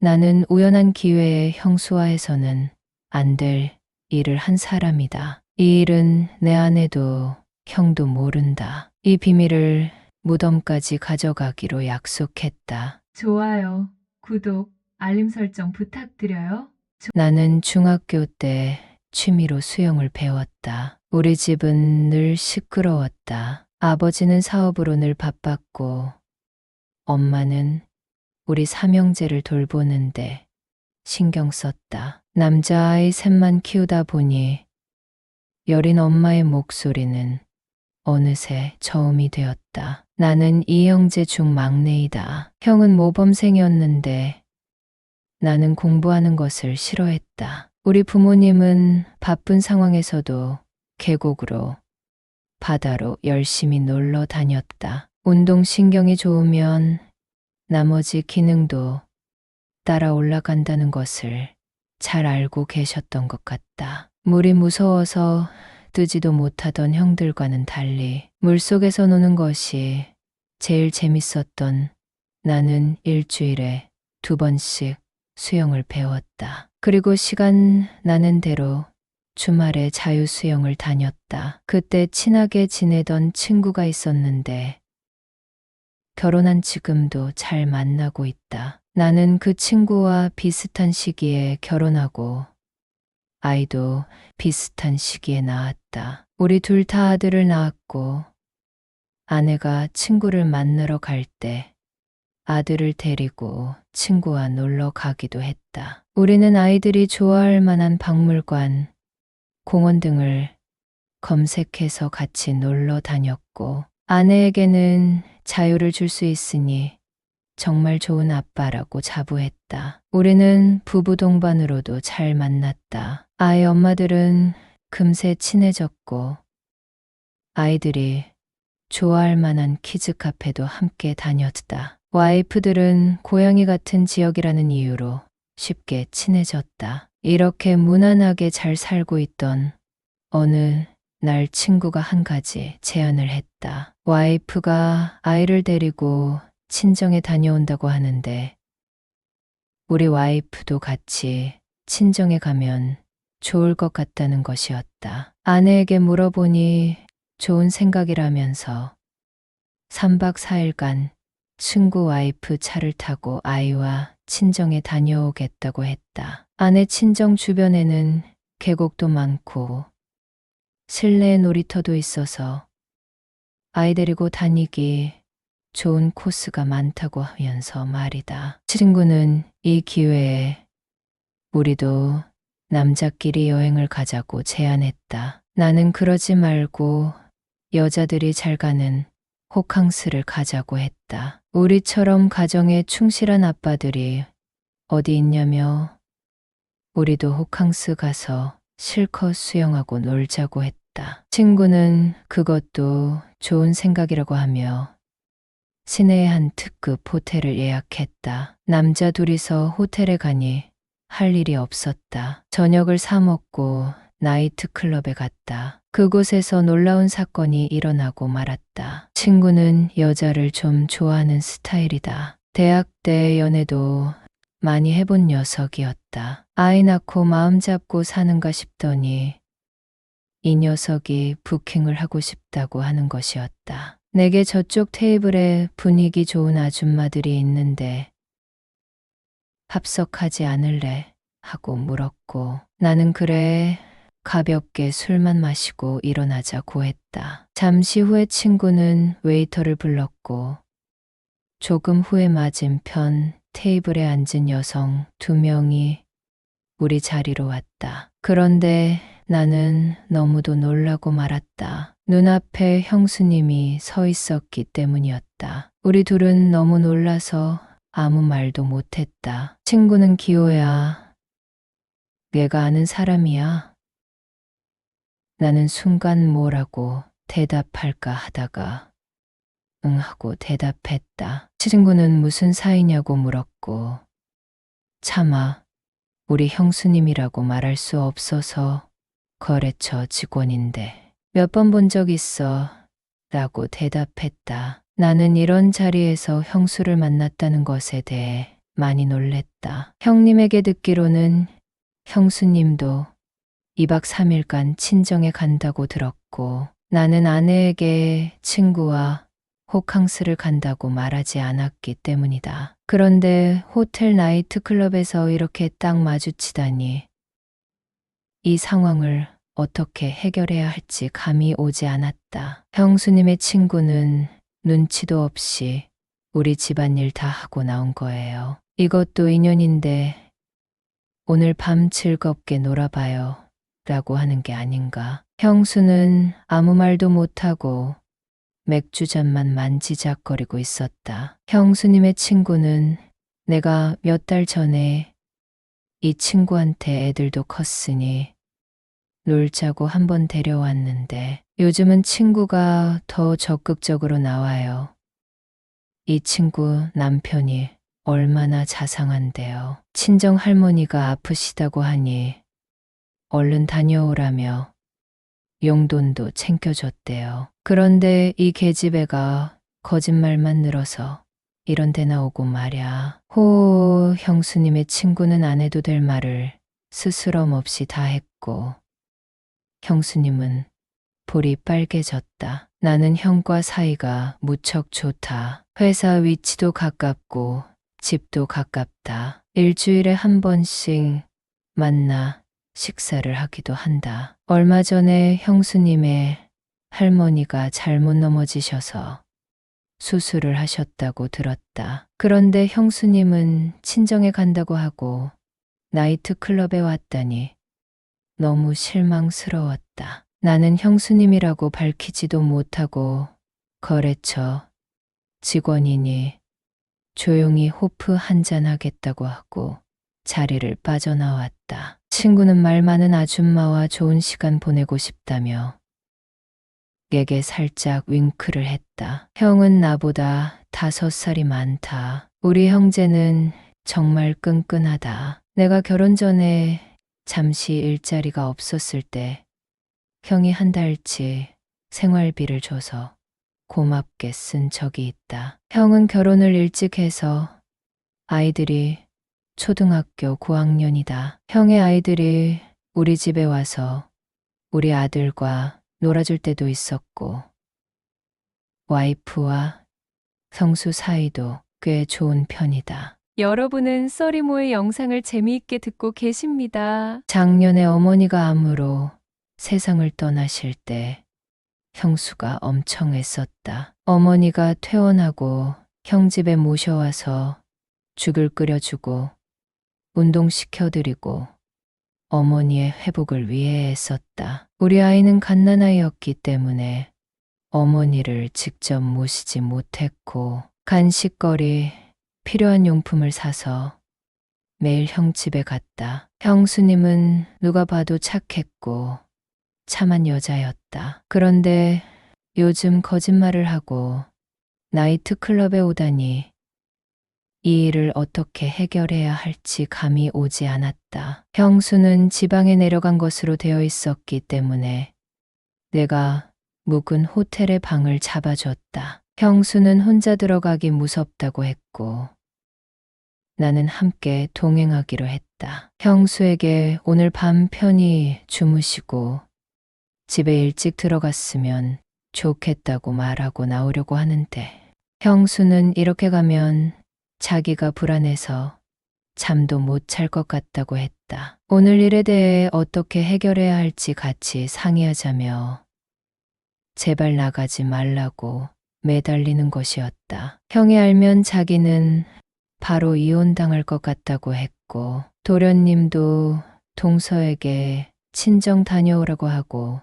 나는 우연한 기회에 형수와해서는 안 될 일을 한 사람이다. 이 일은 내 아내도 형도 모른다. 이 비밀을 무덤까지 가져가기로 약속했다. 좋아요, 구독, 알림 설정 부탁드려요. 나는 중학교 때 취미로 수영을 배웠다. 우리 집은 늘 시끄러웠다. 아버지는 사업으로 늘 바빴고, 엄마는 우리 삼형제를 돌보는데 신경 썼다. 남자아이 셋만 키우다 보니 여린 엄마의 목소리는 어느새 저음이 되었다. 나는 이 형제 중 막내이다. 형은 모범생이었는데 나는 공부하는 것을 싫어했다. 우리 부모님은 바쁜 상황에서도 계곡으로, 바다로 열심히 놀러 다녔다. 운동신경이 좋으면 나머지 기능도 따라 올라간다는 것을 잘 알고 계셨던 것 같다. 물이 무서워서 뜨지도 못하던 형들과는 달리 물속에서 노는 것이 제일 재밌었던 나는 일주일에 두 번씩 수영을 배웠다. 그리고 시간 나는 대로 주말에 자유수영을 다녔다. 그때 친하게 지내던 친구가 있었는데 결혼한 지금도 잘 만나고 있다. 나는 그 친구와 비슷한 시기에 결혼하고 아이도 비슷한 시기에 낳았다. 우리 둘 다 아들을 낳았고 아내가 친구를 만나러 갈 때 아들을 데리고 친구와 놀러 가기도 했다. 우리는 아이들이 좋아할 만한 박물관, 공원 등을 검색해서 같이 놀러 다녔고, 아내에게는 자유를 줄 수 있으니 정말 좋은 아빠라고 자부했다. 우리는 부부 동반으로도 잘 만났다. 아이 엄마들은 금세 친해졌고, 아이들이 좋아할 만한 키즈 카페도 함께 다녔다. 와이프들은 고양이 같은 지역이라는 이유로 쉽게 친해졌다. 이렇게 무난하게 잘 살고 있던 어느 날 친구가 한 가지 제안을 했다. 와이프가 아이를 데리고 친정에 다녀온다고 하는데 우리 와이프도 같이 친정에 가면 좋을 것 같다는 것이었다. 아내에게 물어보니 좋은 생각이라면서 3박 4일간 친구 와이프 차를 타고 아이와 친정에 다녀오겠다고 했다. 아내 친정 주변에는 계곡도 많고 실내 놀이터도 있어서 아이 데리고 다니기 좋은 코스가 많다고 하면서 말이다. 친구는 이 기회에 우리도 남자끼리 여행을 가자고 제안했다. 나는 그러지 말고 여자들이 잘 가는 호캉스를 가자고 했다. 우리처럼 가정에 충실한 아빠들이 어디 있냐며 우리도 호캉스 가서 실컷 수영하고 놀자고 했 다. 친구는 그것도 좋은 생각이라고 하며 시내의 한 특급 호텔을 예약했다. 남자 둘이서 호텔에 가니 할 일이 없었다. 저녁을 사 먹고 나이트 클럽에 갔다. 그곳에서 놀라운 사건이 일어나고 말았다. 친구는 여자를 좀 좋아하는 스타일이다. 대학 때 연애도 많이 해본 녀석이었다. 아이 낳고 마음 잡고 사는가 싶더니 이 녀석이 부킹을 하고 싶다고 하는 것이었다. 내게 저쪽 테이블에 분위기 좋은 아줌마들이 있는데 합석하지 않을래? 하고 물었고 나는 그래 가볍게 술만 마시고 일어나자고 했다. 잠시 후에 친구는 웨이터를 불렀고 조금 후에 맞은편 테이블에 앉은 여성 두 명이 우리 자리로 왔다. 그런데 나는 너무도 놀라고 말았다. 눈앞에 형수님이 서 있었기 때문이었다. 우리 둘은 너무 놀라서 아무 말도 못했다. 친구는 기호야. 내가 아는 사람이야. 나는 순간 뭐라고 대답할까 하다가 응 하고 대답했다. 친구는 무슨 사이냐고 물었고 차마 우리 형수님이라고 말할 수 없어서 거래처 직원인데 몇 번 본 적 있어 라고 대답했다. 나는 이런 자리에서 형수를 만났다는 것에 대해 많이 놀랬다. 형님에게 듣기로는 형수님도 2박 3일간 친정에 간다고 들었고 나는 아내에게 친구와 호캉스를 간다고 말하지 않았기 때문이다. 그런데 호텔 나이트 클럽에서 이렇게 딱 마주치다니 이 상황을 어떻게 해결해야 할지 감이 오지 않았다. 형수님의 친구는 눈치도 없이 우리 집안일 다 하고 나온 거예요. 이것도 인연인데 오늘 밤 즐겁게 놀아봐요. 라고 하는 게 아닌가. 형수는 아무 말도 못하고 맥주잔만 만지작거리고 있었다. 형수님의 친구는 내가 몇 달 전에 이 친구한테 애들도 컸으니 놀자고 한번 데려왔는데 요즘은 친구가 더 적극적으로 나와요. 이 친구 남편이 얼마나 자상한데요. 친정 할머니가 아프시다고 하니 얼른 다녀오라며 용돈도 챙겨줬대요. 그런데 이 계집애가 거짓말만 늘어서 이런 데 나 오고 말야. 호 형수님의 친구는 안 해도 될 말을 스스럼 없이 다 했고 형수님은 볼이 빨개졌다. 나는 형과 사이가 무척 좋다. 회사 위치도 가깝고 집도 가깝다. 일주일에 한 번씩 만나 식사를 하기도 한다. 얼마 전에 형수님의 할머니가 잘못 넘어지셔서 수술을 하셨다고 들었다. 그런데 형수님은 친정에 간다고 하고 나이트 클럽에 왔다니 너무 실망스러웠다. 나는 형수님이라고 밝히지도 못하고 거래처 직원이니 조용히 호프 한잔 하겠다고 하고 자리를 빠져나왔다. 친구는 말 많은 아줌마와 좋은 시간 보내고 싶다며 에게 살짝 윙크를 했다. 형은 나보다 다섯 살이 많다. 우리 형제는 정말 끈끈하다. 내가 결혼 전에 잠시 일자리가 없었을 때 형이 한 달치 생활비를 줘서 고맙게 쓴 적이 있다. 형은 결혼을 일찍 해서 아이들이 초등학교 9학년이다. 형의 아이들이 우리 집에 와서 우리 아들과 놀아줄 때도 있었고, 와이프와 성수 사이도 꽤 좋은 편이다. 여러분은 써리모의 영상을 재미있게 듣고 계십니다. 작년에 어머니가 암으로 세상을 떠나실 때 형수가 엄청 애썼다. 어머니가 퇴원하고 형 집에 모셔와서 죽을 끓여주고 운동시켜드리고 어머니의 회복을 위해 애썼다. 우리 아이는 갓난아이였기 때문에 어머니를 직접 모시지 못했고 간식거리 필요한 용품을 사서 매일 형 집에 갔다. 형수님은 누가 봐도 착했고 참한 여자였다. 그런데 요즘 거짓말을 하고 나이트 클럽에 오다니 이 일을 어떻게 해결해야 할지 감이 오지 않았다. 형수는 지방에 내려간 것으로 되어 있었기 때문에 내가 묵은 호텔의 방을 잡아줬다. 형수는 혼자 들어가기 무섭다고 했고 나는 함께 동행하기로 했다. 형수에게 오늘 밤 편히 주무시고 집에 일찍 들어갔으면 좋겠다고 말하고 나오려고 하는데 형수는 이렇게 가면 자기가 불안해서 잠도 못 잘 것 같다고 했다. 오늘 일에 대해 어떻게 해결해야 할지 같이 상의하자며 제발 나가지 말라고 매달리는 것이었다. 형이 알면 자기는 바로 이혼당할 것 같다고 했고 도련님도 동서에게 친정 다녀오라고 하고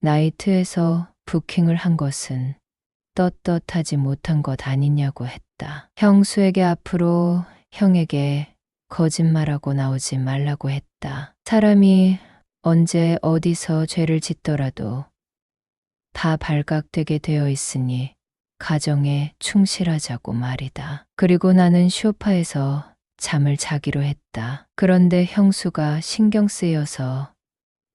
나이트에서 부킹을 한 것은 떳떳하지 못한 것 아니냐고 했다. 형수에게 앞으로 형에게 거짓말하고 나오지 말라고 했다. 사람이 언제 어디서 죄를 짓더라도 다 발각되게 되어 있으니 가정에 충실하자고 말이다. 그리고 나는 쇼파에서 잠을 자기로 했다. 그런데 형수가 신경 쓰여서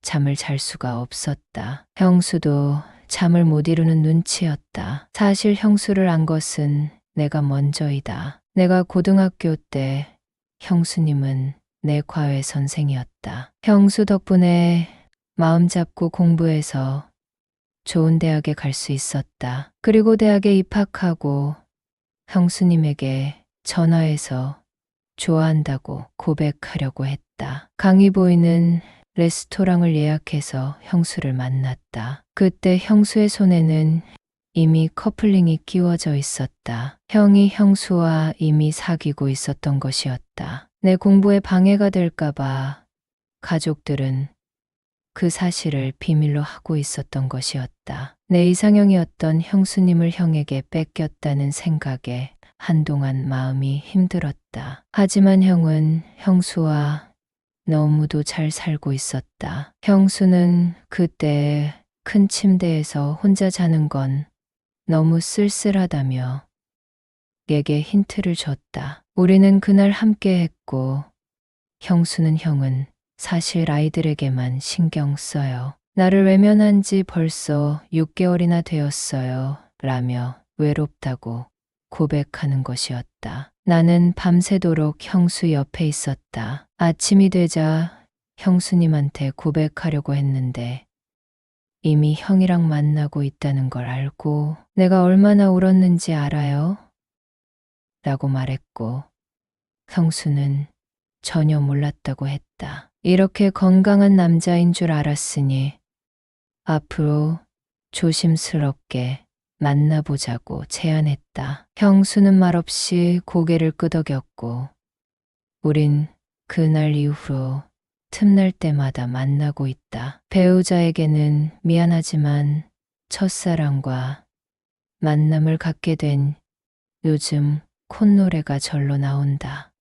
잠을 잘 수가 없었다. 형수도 잠을 못 이루는 눈치였다. 사실 형수를 안 것은 내가 먼저이다. 내가 고등학교 때 형수님은 내 과외 선생이었다. 형수 덕분에 마음 잡고 공부해서 좋은 대학에 갈 수 있었다. 그리고 대학에 입학하고 형수님에게 전화해서 좋아한다고 고백하려고 했다. 강이 보이는 레스토랑을 예약해서 형수를 만났다. 그때 형수의 손에는 이미 커플링이 끼워져 있었다. 형이 형수와 이미 사귀고 있었던 것이었다. 내 공부에 방해가 될까봐 가족들은 그 사실을 비밀로 하고 있었던 것이었다. 내 이상형이었던 형수님을 형에게 뺏겼다는 생각에 한동안 마음이 힘들었다. 하지만 형은 형수와 너무도 잘 살고 있었다. 형수는 그때 큰 침대에서 혼자 자는 건 너무 쓸쓸하다며 내게 힌트를 줬다. 우리는 그날 함께 했고, 형수는 형은 사실 아이들에게만 신경 써요. 나를 외면한 지 벌써 6개월이나 되었어요. 라며 외롭다고 고백하는 것이었다. 나는 밤새도록 형수 옆에 있었다. 아침이 되자 형수님한테 고백하려고 했는데 이미 형이랑 만나고 있다는 걸 알고 내가 얼마나 울었는지 알아요? 라고 말했고 형수는 전혀 몰랐다고 했다. 이렇게 건강한 남자인 줄 알았으니 앞으로 조심스럽게 만나보자고 제안했다. 형수는 말없이 고개를 끄덕였고 우린 그날 이후로 틈날 때마다 만나고 있다. 배우자에게는 미안하지만 첫사랑과 만남을 갖게 된 요즘 콧노래가 절로 나온다.